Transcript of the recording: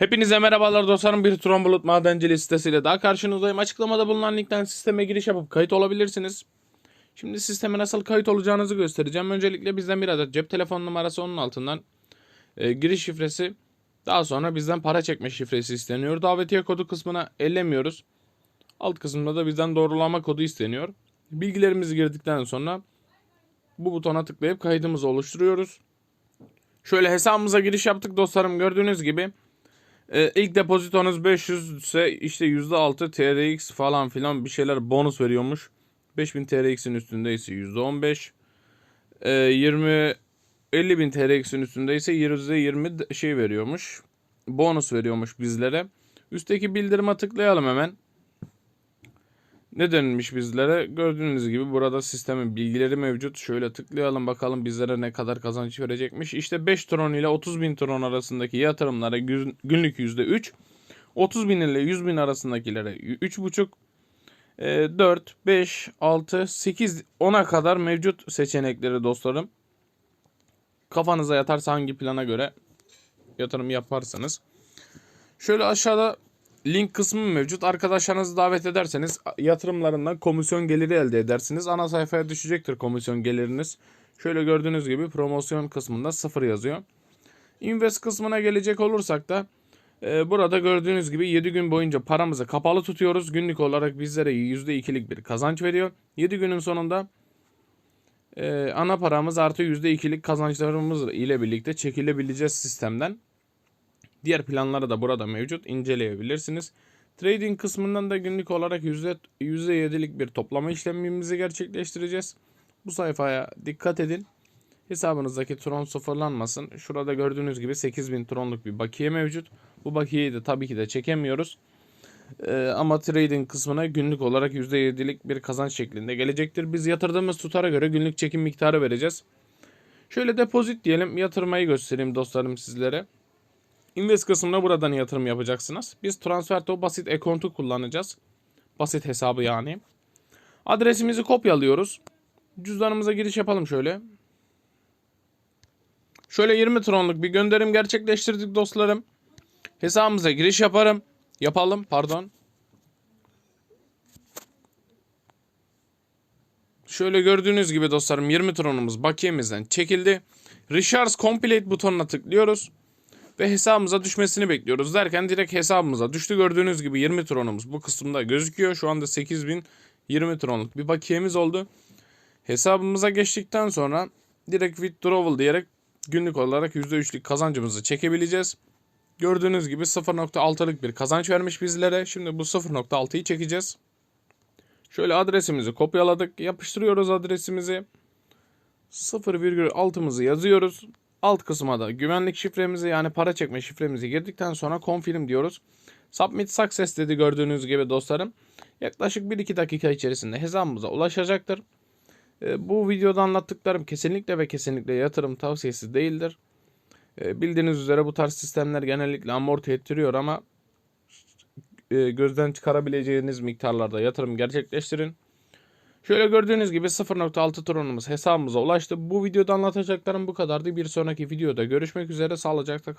Hepinize merhabalar dostlarım. Bir Tron Bulut Madenciliği sitesiyle daha karşınızdayım. Açıklamada bulunan linkten sisteme giriş yapıp kayıt olabilirsiniz. Şimdi sisteme nasıl kayıt olacağınızı göstereceğim. Öncelikle bizden bir adet cep telefon numarası onun altından e, giriş şifresi. Daha sonra bizden para çekme şifresi isteniyor. Davetiye kodu kısmına ellemiyoruz. Alt kısmında da bizden doğrulama kodu isteniyor. Bilgilerimizi girdikten sonra bu butona tıklayıp kaydımızı oluşturuyoruz. Şöyle hesabımıza giriş yaptık dostlarım. Gördüğünüz gibi ee, ilk depozitonuz 500 ise işte %6 TRX falan filan bir şeyler bonus veriyormuş. 5000 TRX'in üstünde ise %15. Ee, 20 50.000 TRX'in üstünde ise %20 de- şey veriyormuş. Bonus veriyormuş bizlere. Üstteki bildirime tıklayalım hemen. Ne denilmiş bizlere? Gördüğünüz gibi burada sistemin bilgileri mevcut. Şöyle tıklayalım bakalım bizlere ne kadar kazanç verecekmiş. İşte 5 tron ile 30 bin tron arasındaki yatırımlara gün- günlük %3. 30 bin ile 100 bin arasındakilere 3,5. 4, 5, 6, 8, 10'a kadar mevcut seçenekleri dostlarım. Kafanıza yatarsa hangi plana göre yatırım yaparsanız. Şöyle aşağıda link kısmı mevcut. Arkadaşlarınızı davet ederseniz yatırımlarından komisyon geliri elde edersiniz. Ana sayfaya düşecektir komisyon geliriniz. Şöyle gördüğünüz gibi promosyon kısmında sıfır yazıyor. Invest kısmına gelecek olursak da e, burada gördüğünüz gibi 7 gün boyunca paramızı kapalı tutuyoruz. Günlük olarak bizlere %2'lik bir kazanç veriyor. 7 günün sonunda e, ana paramız artı %2'lik kazançlarımız ile birlikte çekilebileceğiz sistemden. Diğer planları da burada mevcut. inceleyebilirsiniz. Trading kısmından da günlük olarak yüzde- %7'lik bir toplama işlemimizi gerçekleştireceğiz. Bu sayfaya dikkat edin. Hesabınızdaki tron sıfırlanmasın. Şurada gördüğünüz gibi 8000 tronluk bir bakiye mevcut. Bu bakiyeyi de tabii ki de çekemiyoruz. Ee, ama trading kısmına günlük olarak %7'lik bir kazanç şeklinde gelecektir. Biz yatırdığımız tutara göre günlük çekim miktarı vereceğiz. Şöyle depozit diyelim. Yatırmayı göstereyim dostlarım sizlere. Invest kısmına buradan yatırım yapacaksınız. Biz Transferto basit ekontu kullanacağız. Basit hesabı yani. Adresimizi kopyalıyoruz. Cüzdanımıza giriş yapalım şöyle. Şöyle 20 tronluk bir gönderim gerçekleştirdik dostlarım. Hesabımıza giriş yaparım. Yapalım pardon. Şöyle gördüğünüz gibi dostlarım 20 tronumuz bakiyemizden çekildi. Recharge Complete butonuna tıklıyoruz ve hesabımıza düşmesini bekliyoruz derken direkt hesabımıza düştü. Gördüğünüz gibi 20 tronumuz bu kısımda gözüküyor. Şu anda 8020 tronluk bir bakiyemiz oldu. Hesabımıza geçtikten sonra direkt withdrawal diyerek günlük olarak %3'lük kazancımızı çekebileceğiz. Gördüğünüz gibi 0.6'lık bir kazanç vermiş bizlere. Şimdi bu 0.6'yı çekeceğiz. Şöyle adresimizi kopyaladık. Yapıştırıyoruz adresimizi. 0,6'mızı yazıyoruz. Alt kısma da güvenlik şifremizi yani para çekme şifremizi girdikten sonra confirm diyoruz. Submit success dedi gördüğünüz gibi dostlarım. Yaklaşık 1-2 dakika içerisinde hesabımıza ulaşacaktır. E, Bu videoda anlattıklarım kesinlikle ve kesinlikle yatırım tavsiyesi değildir. E, Bildiğiniz üzere bu tarz sistemler genellikle amorti ettiriyor ama e, gözden çıkarabileceğiniz miktarlarda yatırım gerçekleştirin. Şöyle gördüğünüz gibi 0.6 tronumuz hesabımıza ulaştı. Bu videoda anlatacaklarım bu kadardı. Bir sonraki videoda görüşmek üzere. Sağlıcakla kalın.